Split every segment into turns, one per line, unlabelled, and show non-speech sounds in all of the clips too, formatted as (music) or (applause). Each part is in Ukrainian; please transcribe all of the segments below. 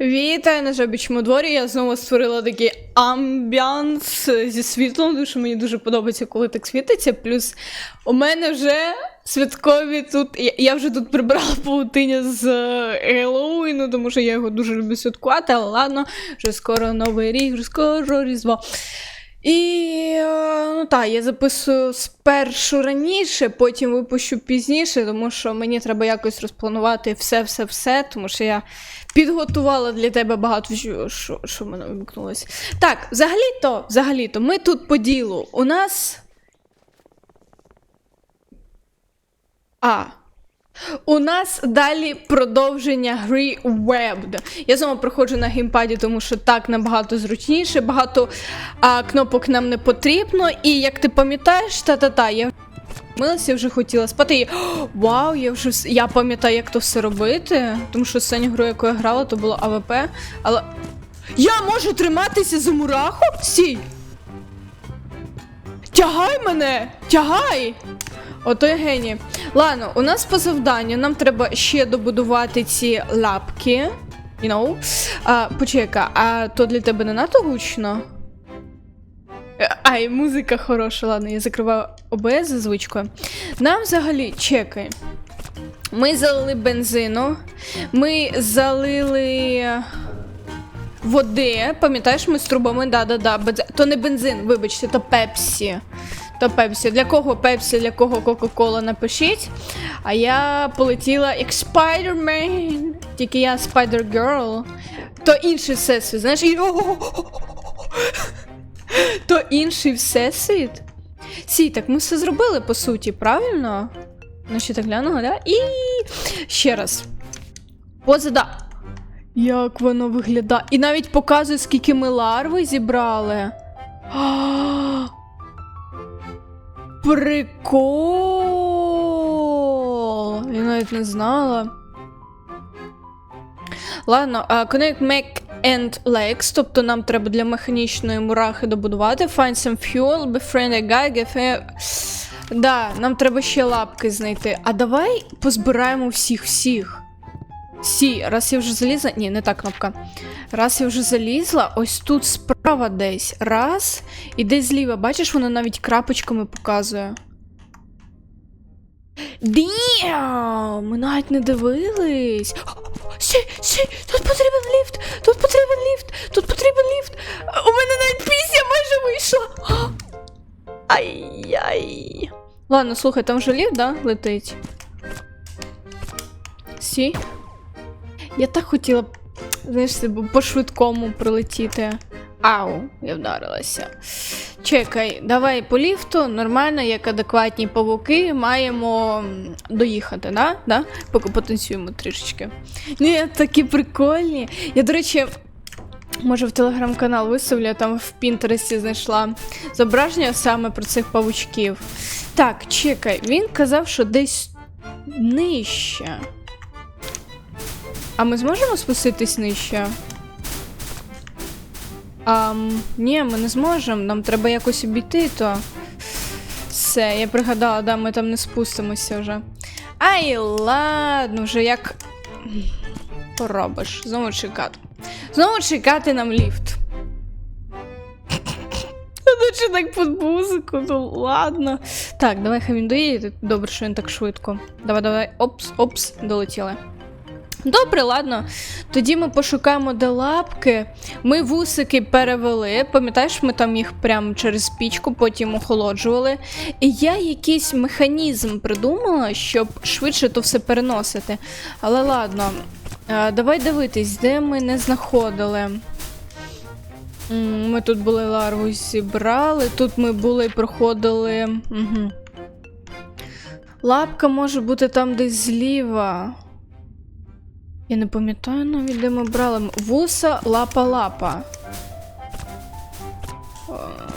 Вітаю на жабічому дворі. Я знову створила такий амбіанс зі світлом, тому що мені дуже подобається, коли так світиться. Плюс у мене вже святкові тут. Я, вже тут прибрала паутиня з Геллоуіну, тому що я його дуже люблю святкувати, але ладно, вже скоро новий рік, вже скоро Різдво. І е, ну так, я записую спершу раніше, потім випущу пізніше, тому що мені треба якось розпланувати все-все-все, тому що я підготувала для тебе багато що, що, в мене вимкнулося. Так, взагалі-то, взагалі-то, ми тут по ділу. У нас. А. У нас далі продовження гри Webbed. Я знову проходжу на геймпаді, тому що так набагато зручніше, багато а, кнопок нам не потрібно. І як ти пам'ятаєш, та-та-та, я Милася, я вже хотіла спати. І, «О, (gasps) вау, я вже я пам'ятаю, як то все робити. Тому що останню гру, яку я грала, то було АВП. Але. Я можу триматися за мураху? Стій! Тягай мене! Тягай! Ото я геній. Ладно, у нас по завданню нам треба ще добудувати ці лапки. You know? А, почекай, а то для тебе не надто гучно? Ай, музика хороша, ладно, я закриваю ОБС за звичкою. Нам взагалі, чекай. Ми залили бензину, ми залили води. Пам'ятаєш, ми з трубами, да-да-да. бенз- То не бензин, вибачте, то пепсі. То пепсі. Для кого пепсі, для кого Кока-Кола напишіть. А я полетіла як Spider-Man. Тільки я Spider-Girl. То інший всесвіт, знаєш, і. То інший всесвіт. Сі, так ми все зробили по суті, правильно? Ну, ще так глянула, да? І ще раз. Позада. Як воно виглядає. І навіть показує, скільки ми ларви зібрали. Прикол! Я навіть не знала. Ладно, а, connect Mac and Legs, тобто нам треба для механічної мурахи добудувати. Find some fuel, befriend a guy, give a... Да, нам треба ще лапки знайти. А давай позбираємо всіх-всіх. Сі, раз я вже залізла. Ні, не та кнопка. Раз я вже залізла, ось тут справа десь. Раз. І десь зліва. Бачиш, воно навіть крапочками показує. Діам! Ми навіть не дивились. Сі, сі, тут потрібен ліфт! Тут потрібен ліфт! Тут потрібен ліфт! У мене навіть пісня майже вийшла. Ай-яй. Ладно, слухай, там же ліфт, да, летить. Сі. Я так хотіла знаєш, по-швидкому прилетіти. Ау, я вдарилася. Чекай, давай по ліфту, нормально, як адекватні павуки, маємо доїхати, да? да? Поки потанцюємо трішечки. Ні, такі прикольні. Я, до речі, може в телеграм-канал виставлю, я там в Пінтересті знайшла зображення саме про цих павучків. Так, чекай, він казав, що десь нижче. А ми зможемо спуститись нижче? Ам, ні, ми не зможемо. Нам треба якось обійти, то. Все, я пригадала, да, ми там не спустимося вже. Ай, ладно, вже як. Поробиш. Знову чекати. Знову чекати нам ліфт. (laughs) Ну, чи так під музику, ну ладно. Так, давай хай він доїде. Добре, що він так швидко. Давай, давай. Опс, опс, долетіли. Добре, ладно. Тоді ми пошукаємо де лапки. Ми вусики перевели. Пам'ятаєш, ми там їх прямо через пічку потім охолоджували. І я якийсь механізм придумала, щоб швидше то все переносити. Але ладно, давай дивитись, де ми не знаходили. Ми тут були ларву зібрали, тут ми були проходили. Угу. Лапка може бути там десь зліва. Я не пам'ятаю навіть, де ми брали. Вуса, лапа, лапа.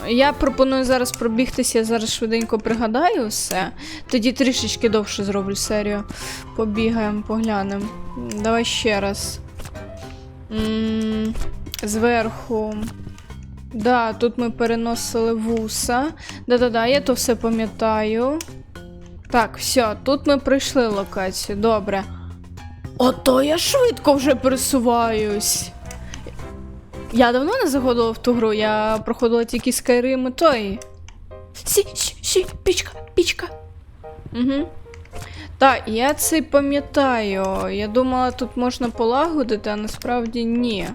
Е, Я пропоную зараз пробігтися, я зараз швиденько пригадаю все. Тоді трішечки довше зроблю серію. Побігаємо, поглянемо. Давай ще раз. М, Зверху. Да, тут ми переносили вуса. Да-да-да, я то все пам'ятаю. Так, все, тут ми пройшли локацію. Добре. Ото я швидко вже пересуваюсь. Я давно не заходила в ту гру, я проходила тільки Skyrim і той. Сі, сі, сі, пічка, пічка. Угу. Так, я це пам'ятаю. Я думала, тут можна полагодити, а насправді ні.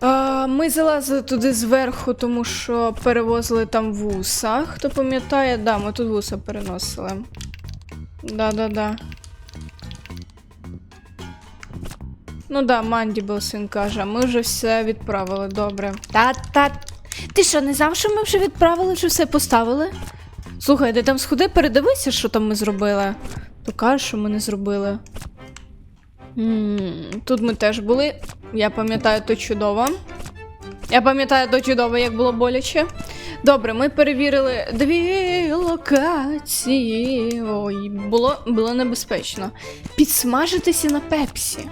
А, ми залазили туди зверху, тому що перевозили там вуса. Хто пам'ятає, да, ми тут вуса переносили. Да-да-да. Ну да, Мандібл він каже, ми вже все відправили, добре. Та-та. Ти що, не знав, що ми вже відправили, чи все поставили? Слухай, ти там сходи, передивися, що там ми зробили. То кажеш, що ми не зробили. м тут ми теж були. Я пам'ятаю то чудово. Я пам'ятаю то чудово, як було боляче. Добре, ми перевірили дві локації. Ой, було, було небезпечно. Підсмажитися на пепсі.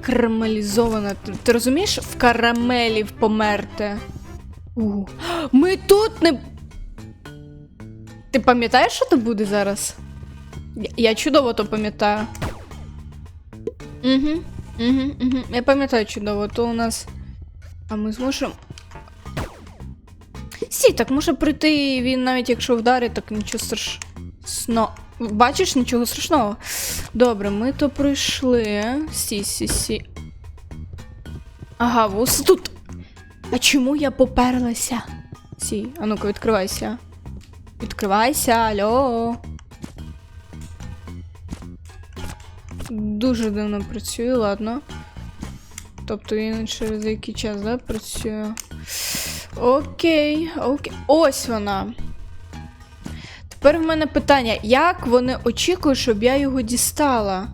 Карамелізована. Ти, ти розумієш, в карамелі померти. У. Ми тут не. Ти пам'ятаєш, що то буде зараз? Я, я чудово то пам'ятаю. Угу, угу, угу. Я пам'ятаю чудово, то у нас. А ми зможемо. Сі, так може прийти він навіть якщо вдарить, так нічого страшного. Бачиш, нічого страшного. Добре, ми то пройшли. Сі, сі, сі. Ага, вус тут. А чому я поперлася? Сі, а ну-ка, відкривайся. Відкривайся, алло. Дуже дивно працює, ладно. Тобто він через який час, да, працює. Окей, окей. Ось вона. Тепер в мене питання: як вони очікують, щоб я його дістала?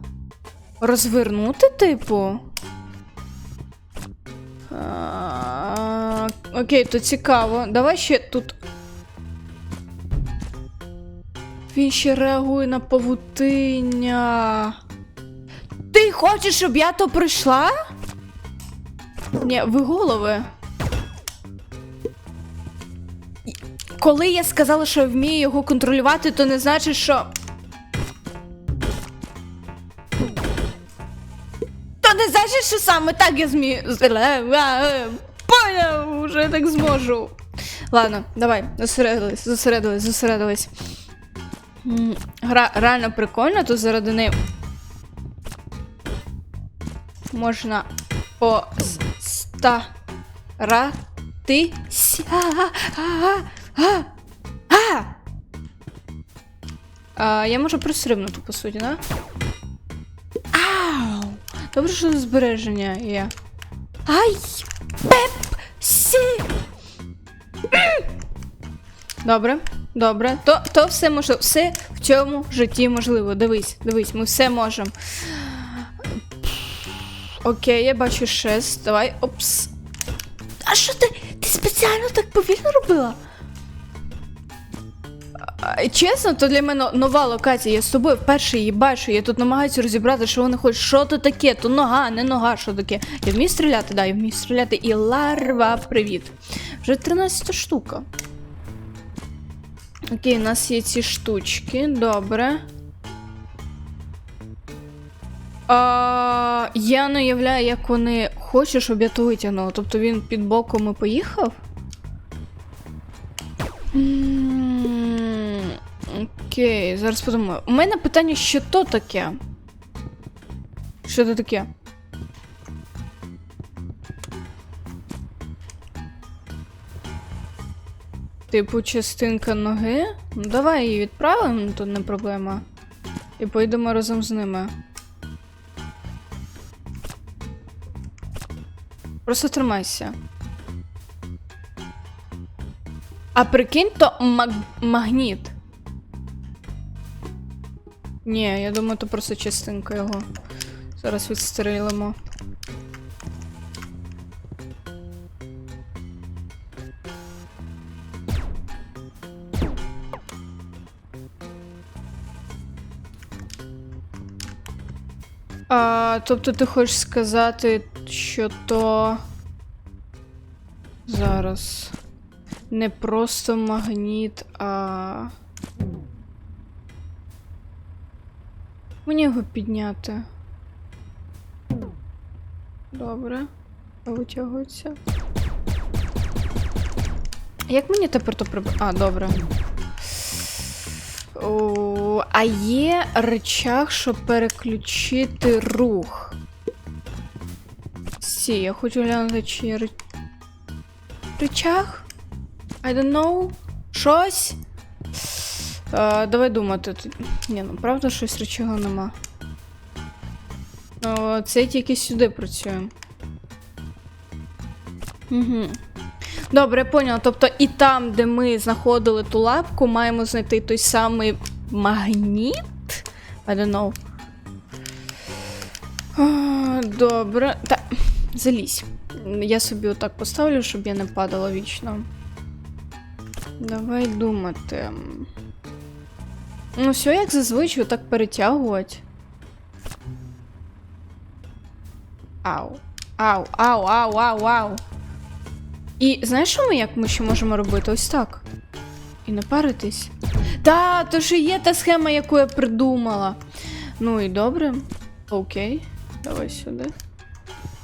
Розвернути, типу? А, Окей, то цікаво. Давай ще тут. Він ще реагує на павутиння. Ти хочеш, щоб я то прийшла? Ні, ви голови. Коли я сказала, що вмію його контролювати, то не значить, що. То не значить, що саме так я змію. Поняв, вже я так зможу. Ладно, давай, зосередились, зосередились, зосередились. Гра реально прикольна, тут заради неї можна постаратися. А, а. А, я можу пристрибнути, по суті, да? Ау! Добре, що збереження є. Ай! Пепсі! Добре, добре. То, то все можливо. Все в цьому житті можливо. Дивись, дивись, ми все можемо. Окей, я бачу шест. Давай. Опс. А що ти? Ти спеціально так повільно робила? Чесно, то для мене нова локація. Я з тобою вперше її бачу. Я тут намагаюся розібрати, що вони хочуть. Що то таке? То нога, не нога, що таке. Я вмію стріляти, да, я вмію стріляти. І ларва, привіт. Вже 13 штука. Окей, у нас є ці штучки, добре. А, я не уявляю, як вони хочуть, щоб я то витягнула. Тобто він під боком і поїхав? М, Окей, зараз подумаю. У мене питання, що то таке? Що це таке? Типу, частинка ноги? Ну, давай її відправимо, тут не проблема. І поїдемо разом з ними. Просто тримайся. А прикинь, то маг- магніт. Ні, я думаю, то просто частинка його. Зараз відстрілимо. А, тобто ти хочеш сказати, що то. Зараз. Не просто магніт, а. Мені його підняти. Добре. Витягується. Як мені тепер то приб... А, добре. О, а є речах, щоб переключити рух. Сі, я хочу глянути, чи є речах? I don't know. Щось? Е, давай думати. Ні, ну правда, щось речого нема. О, це тільки сюди працює. Угу. Добре, я поняла. Тобто і там, де ми знаходили ту лапку, маємо знайти той самий магніт. I don't know. А, Добре. Та, залізь. Я собі отак поставлю, щоб я не падала вічно. Давай думати. Ну, все як зазвичай, так перетягувати. Ау. Ау, ау, ау, ау, ау. І знаєш, що ми як ми ще можемо робити? Ось так. І не паритись. Та, то ж і є та схема, яку я придумала. Ну і добре. Окей. Давай сюди.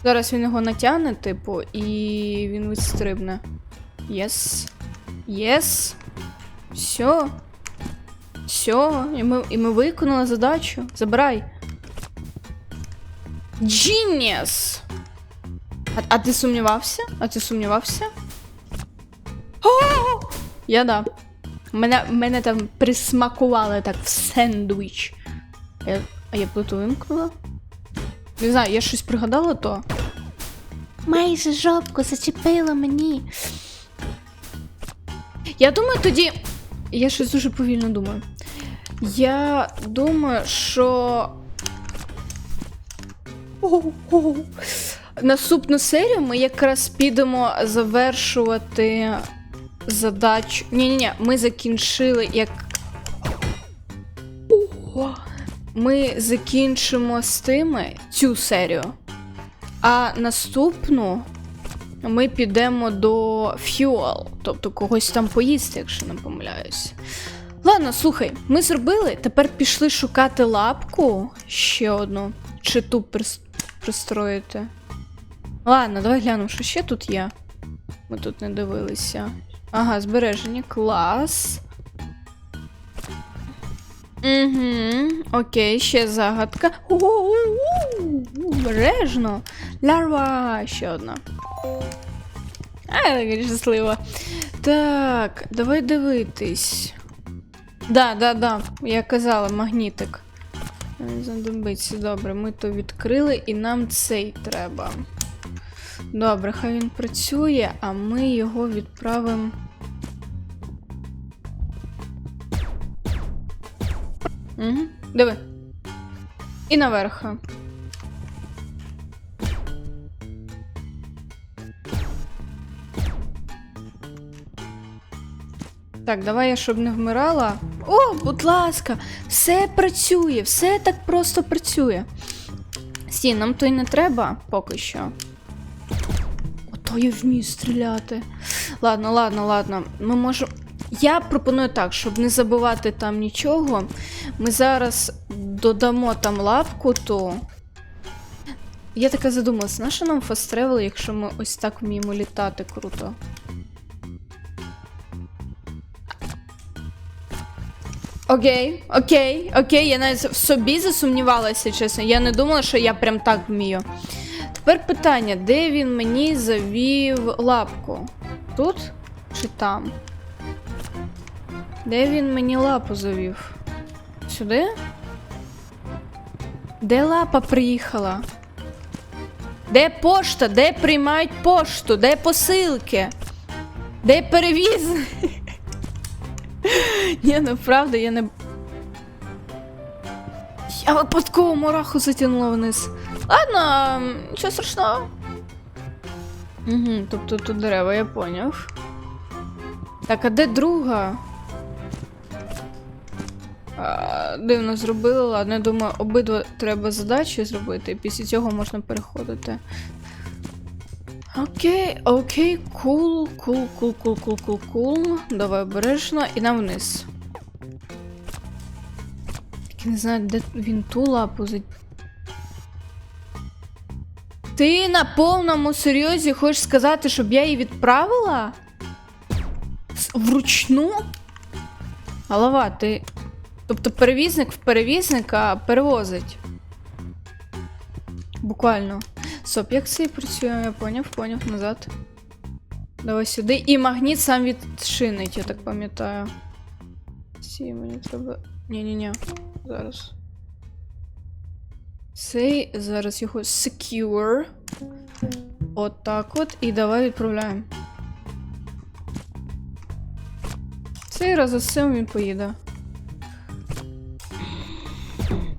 Зараз він його натягне, типу, і він відстрибне. Єс. Єс. Все. Все. І ми, і ми виконали задачу. Забирай. Genius! А, а ти сумнівався? А ти сумнівався? О! Я да. Мене, мене там присмакували так в сендвіч. А я, а я плиту вимкнула? Не знаю, я щось пригадала то. Майже жопку зачепила мені. Я думаю, тоді. Я щось дуже повільно думаю. Я думаю, що. Наступну серію ми якраз підемо завершувати задачу. Ні-ні-ні, ми закінчили як. Ого. Ми закінчимо з тими цю серію. А наступну ми підемо до Fuel, тобто когось там поїсти, якщо не помиляюсь. Ладно, слухай, ми зробили, тепер пішли шукати лапку ще одну. Чи ту прис- пристроїти. Ладно, давай глянемо, що ще тут є. Ми тут не дивилися. Ага, збереження, клас. Угу, окей, ще загадка. У-у-у, Обережно. Лярва, ще одна. А, я така щаслива. Так, давай дивитись. Да, да, да, я казала, магнітик. Задобиться, добре, ми то відкрили і нам цей треба. Добре, хай він працює, а ми його відправимо. Угу. Диви. І наверх. Так, давай я щоб не вмирала. О, будь ласка, все працює, все так просто працює. Сі, нам то й не треба поки що. Ото я вмію стріляти. Ладно, ладно, ладно. Ми можемо. Я пропоную так, щоб не забувати там нічого. Ми зараз додамо там лапку, то. Я така задумалась, на що нам фаст-тревел, якщо ми ось так вміємо літати круто. Окей, окей, окей, я навіть в собі засумнівалася, чесно. Я не думала, що я прям так вмію. Тепер питання, де він мені завів лапку? Тут чи там? Де він мені лапу завів? Сюди? Де лапа приїхала? Де пошта? Де приймають пошту? Де посилки? Де перевіз? (laughs) (laughs) Ні, ну правда, я не. Я випадково мураху затягнула вниз. Ладно, нічого страшного. Угу, тобто тут дерева, я поняв. Так, а де друга? А, дивно зробили, ладно, я думаю, обидва треба задачі зробити, і після цього можна переходити. Окей, окей, кул, кул, кул, кул, кул, кул, кул. Давай обережно і нам вниз. Я не знаю, де він ту лапу за. Ти на повному серйозі хочеш сказати, щоб я її відправила? Вручну? Голова, ти. Тобто перевізник в перевізника перевозить. Буквально. Стоп, як це працює? Я поняв, поняв, назад. Давай сюди. І магніт сам відшинить, я так пам'ятаю. Сі, мені треба. Ні-ні-ні. Зараз. Цей зараз його secure. От так от. І давай відправляємо. Цей раз за цим він поїде.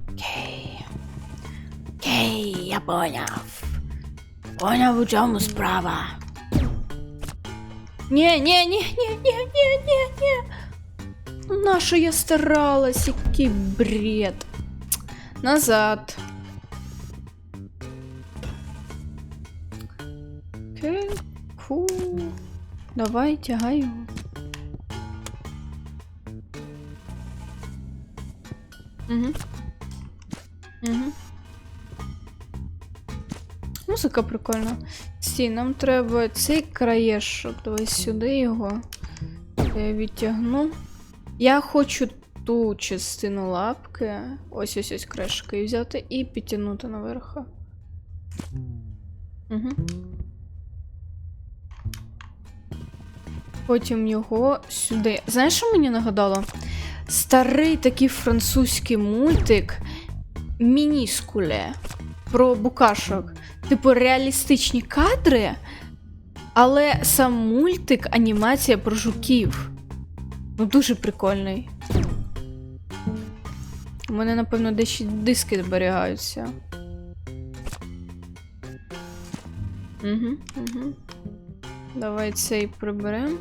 Окей. Окей, я поняв. Поняв, у чому справа.
Ні, ні, ні, ні, ні, ні, ні, ні. Ну нащо я старалась, який бред. Назад. Окей, фу. Давай, тягай його. Угу. Угу. Музика прикольна. Стій, нам треба цей краєшок. Давай сюди його. Я відтягну. Я хочу ту частину лапки. Ось ось ось краєшки взяти і підтягнути наверх. Угу. Потім його сюди. Знаєш, що мені нагадало? Старий такий французький мультик Мініскуле про букашок. Типу реалістичні кадри, але сам мультик анімація про жуків. Ну, дуже прикольний. У мене, напевно, десь ще диски зберігаються. Угу, угу. Давай цей приберемо.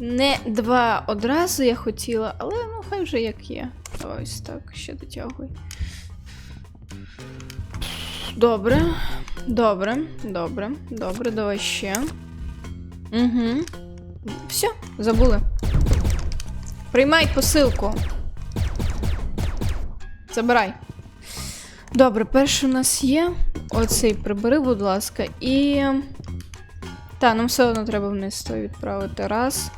Не два одразу я хотіла, але ну хай вже як є. Ось так, ще дотягуй. Добре. Добре, добре, добре, давай ще. Угу. Все, забули. Приймай посилку. Забирай. Добре, перший у нас є. Оцей прибери, будь ласка, і. Та, нам все одно треба вниз той відправити. Раз.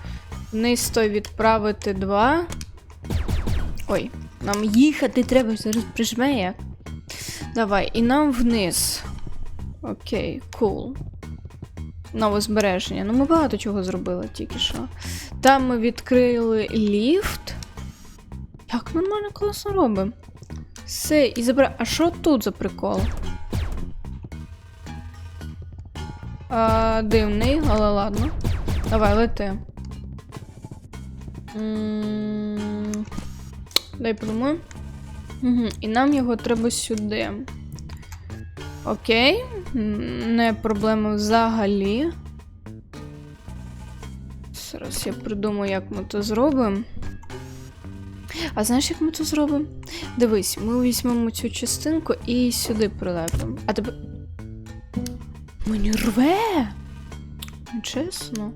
Вниз той відправити два. Ой, нам їхати треба, зараз прижме як. Давай, і нам вниз. Окей, кул. Нове збереження. Ну, ми багато чого зробили тільки що. Там ми відкрили ліфт. Як нормально класно робимо. Все, і забра. А що тут за прикол? А, дивний, але ладно. Давай, лети. Дай подумаю. Угу. І нам його треба сюди. Окей. Не проблема взагалі. Зараз я придумаю, як ми то зробимо. А знаєш, як ми це зробимо? Дивись, ми візьмемо цю частинку і сюди прилепимо. А тебе. Мені рве! Чесно.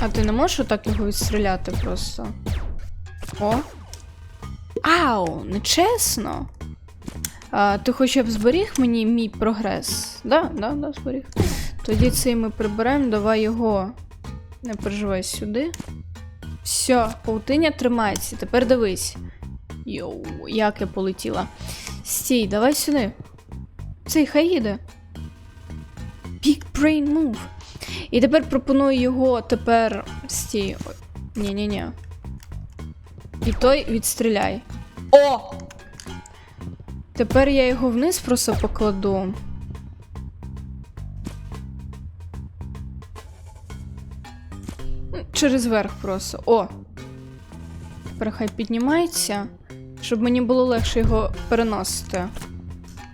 А ти не можеш отак його відстріляти просто? О. Ау, нечесно. А, ти хоча б зберіг мені мій прогрес? Да, да, да, зберіг. Тоді цей ми приберемо, давай його. Не переживай сюди. Все, паутиня тримається. Тепер дивись. Йоу, як я полетіла. Стій, давай сюди. Цей хай їде. Big brain move. І тепер пропоную його тепер. Стій. Ні-ні-ні. І той відстріляй. О! Тепер я його вниз просто покладу. Через верх просто. О! Тепер хай піднімається, щоб мені було легше його переносити.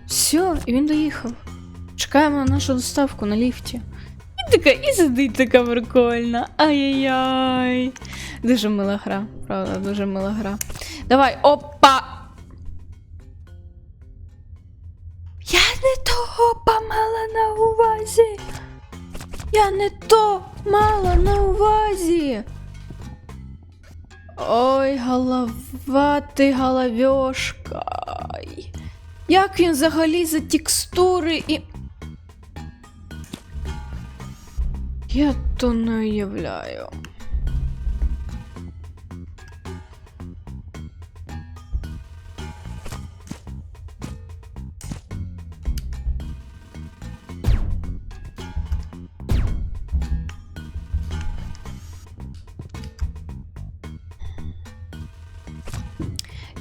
Все, і він доїхав. Чекаємо на нашу доставку на ліфті. І така, і сидить така прикольна. Ай-яй-яй. Дуже мила гра, правда, дуже мила гра. Давай, опа! Я не того помала на увазі. Я не то мала на увазі. Ой, голова ти головешка. Як він взагалі за текстури і. Я то не уявляю.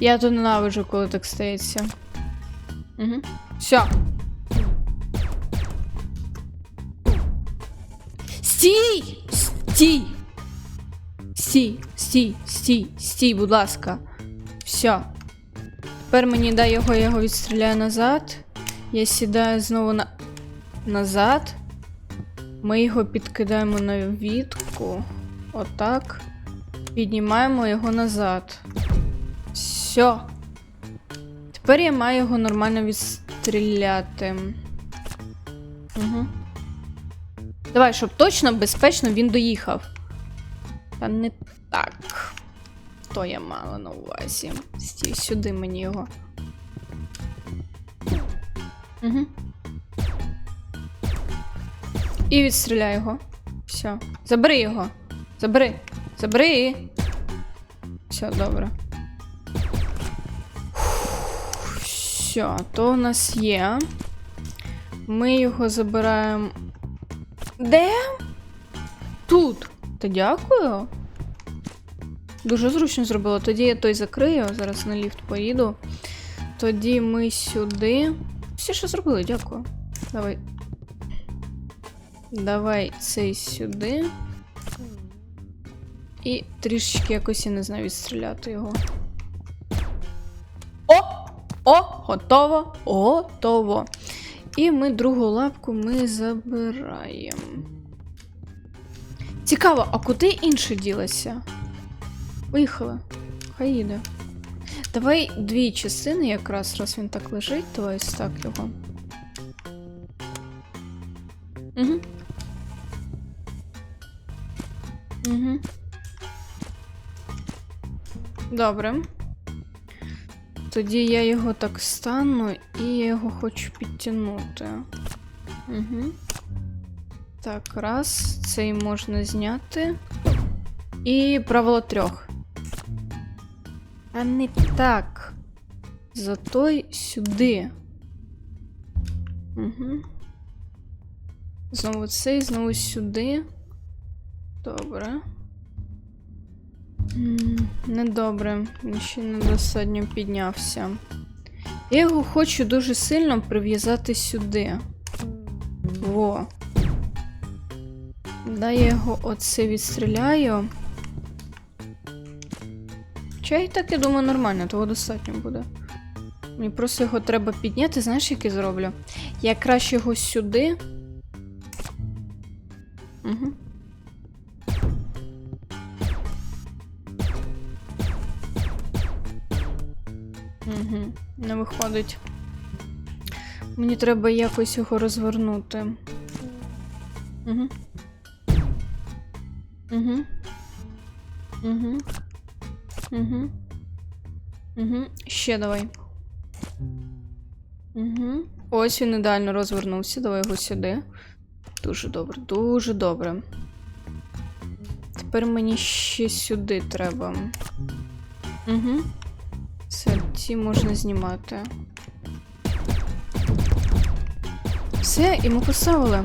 Я то ненавиджу, коли так стається. Угу. Все. Стій! Стій! Стій, стій, стій, стій, будь ласка. Все. Тепер мені дай його, я його відстріляю назад. Я сідаю знову на... назад. Ми його підкидаємо на вітку. Отак. Піднімаємо його назад. Все. Тепер я маю його нормально відстріляти. Угу. Давай, щоб точно, безпечно він доїхав. Та не так. То я мала на увазі. Стій сюди мені його. Угу. І відстріляй його. Все. Забери його. Забери. Забери. Все, добре. Все, то у нас є. Ми його забираємо. Де? Тут. Та дякую. Дуже зручно зробила. Тоді я той закрию, зараз на ліфт поїду. Тоді ми сюди. Всі що зробили, дякую. Давай. Давай цей сюди. І трішечки якось я не знаю відстріляти його. О! Готово! Готово! І ми другу лапку ми забираємо. Цікаво, а куди інше ділося? Поїхали. Хай їде. Давай дві частини якраз, раз він так лежить, давай ось так його. Угу. Угу. Добре. Тоді я його так стану і я його хочу підтягнути. Угу. Так, раз. Цей можна зняти. І правило трьох. А не так. Зато й сюди. Угу. Знову цей, знову сюди. Добре. Недобре, він ще недостатньо піднявся. Я його хочу дуже сильно прив'язати сюди. Во. Да, я його оце відстріляю. І так, я думаю, нормально, того достатньо буде. Мені просто його треба підняти, знаєш, як я зроблю? Я краще його сюди. Угу. Угу. Не виходить. Мені треба якось його розвернути. Угу. Угу. Угу. Угу. Угу. Ще давай. Угу. Ось він ідеально розвернувся. Давай його сюди. Дуже добре, дуже добре. Тепер мені ще сюди треба. Угу. Все, ці можна знімати. Все, і ми поставили.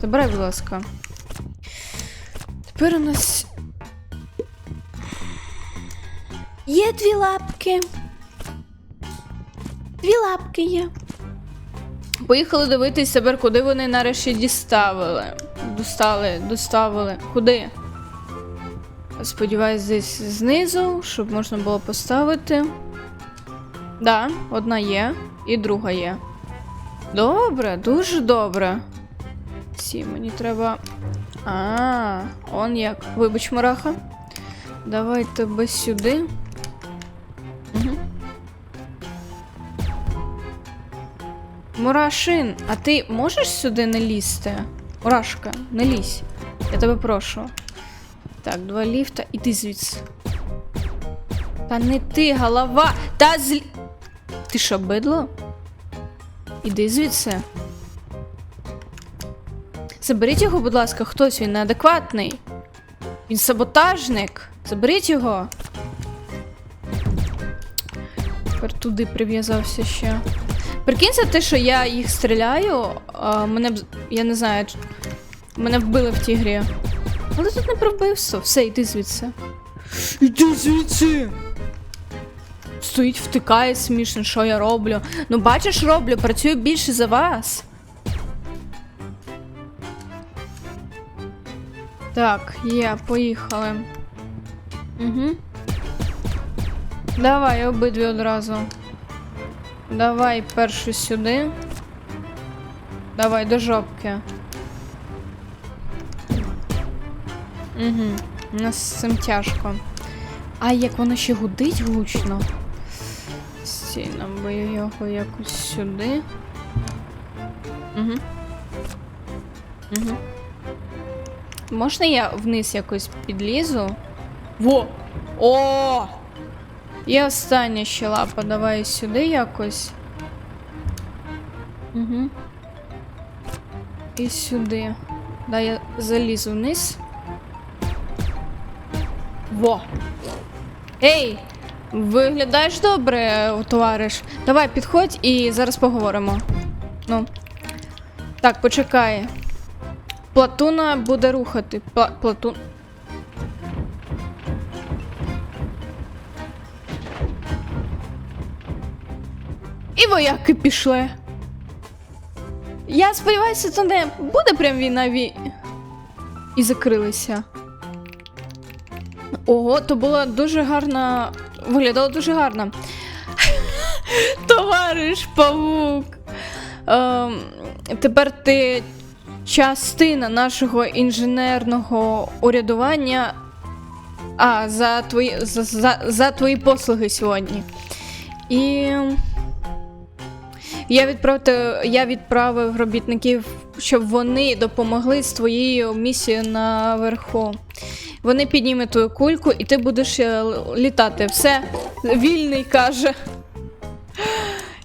Забирай, будь ласка. Тепер у нас. Є дві лапки. Дві лапки є. Поїхали дивитись тепер, куди вони нарешті діставили. Достали, доставили. Куди? Сподіваюсь, десь знизу, щоб можна було поставити. Да, одна є, і друга є. Добре, дуже добре. Сі, мені треба. А, он як. Вибач, мураха. Давай тебе сюди. Мурашин, а ти можеш сюди не лізти? Мурашка, не лізь. Я тебе прошу. Так, два ліфта, іди звідси. Та не ти, голова. Та зл... Ти що, бидло? Іди звідси. Заберіть його, будь ласка, хтось він неадекватний. Він саботажник. Заберіть його. Тепер туди прив'язався ще. Прикинься те, що я їх стріляю, а мене б. Я не знаю. Мене вбили в тій грі. Але тут не про вбивство. Все, йди звідси. Іди звідси. Стоїть, втикає смішно, що я роблю. Ну, бачиш, роблю, працюю більше за вас. Так, є, поїхали. Угу. Давай, обидві одразу. Давай першу сюди. Давай до жопки. Угу. У нас з цим тяжко. А як воно ще гудить гучно. Стій, нам би його якось сюди. Угу. Угу. Можна я вниз якось підлізу? Во! О! І остання ще лапа. Давай сюди якось. Угу. І сюди. Да, я залізу вниз. Во! Ей! Виглядаєш добре, товариш. Давай, підходь і зараз поговоримо. Ну. Так, почекай. Платуна буде рухати. Пла- Платун. І вояки пішли. Я сподіваюся, це не буде прям війна ві... І закрилися. Ого, то була дуже гарна. Виглядало дуже гарно. (laughs) Товариш павук. Ем, тепер ти частина нашого інженерного урядування. А, за твої, за, за, за твої послуги сьогодні. І. Я відправив, я відправив робітників, щоб вони допомогли з твоєю місією наверху. Вони піднімуть твою кульку, і ти будеш е, літати. Все, вільний каже.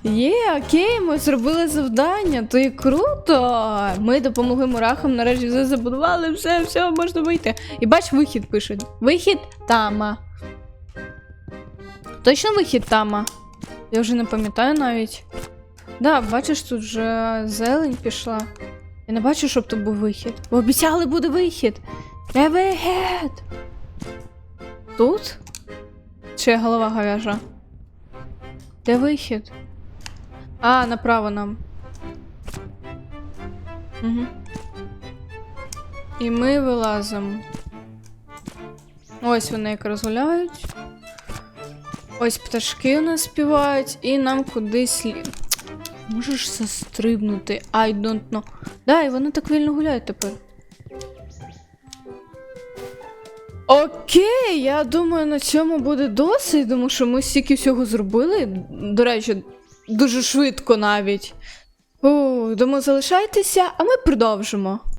Є, окей, ми зробили завдання, то і круто. Ми допомогли мурахам, нарешті все забудували, все, все, можна вийти. І бач, вихід пишуть. Вихід тама. Точно вихід тама? Я вже не пам'ятаю навіть. Да, бачиш, тут вже зелень пішла. Я не бачу, щоб тут був вихід. Обіцяли буде вихід. Де вихід? Тут? Чи голова говяжа? Де вихід? А, направо нам. Угу. І ми вилазимо. Ось вони як розгуляють. Ось пташки у нас співають, і нам кудись лі... Можеш застрибнути? I don't know. Да, і вони так вільно гуляють тепер. Окей, я думаю, на цьому буде досить, тому що ми стільки всього зробили. До речі, дуже швидко навіть. О, тому залишайтеся, а ми продовжимо.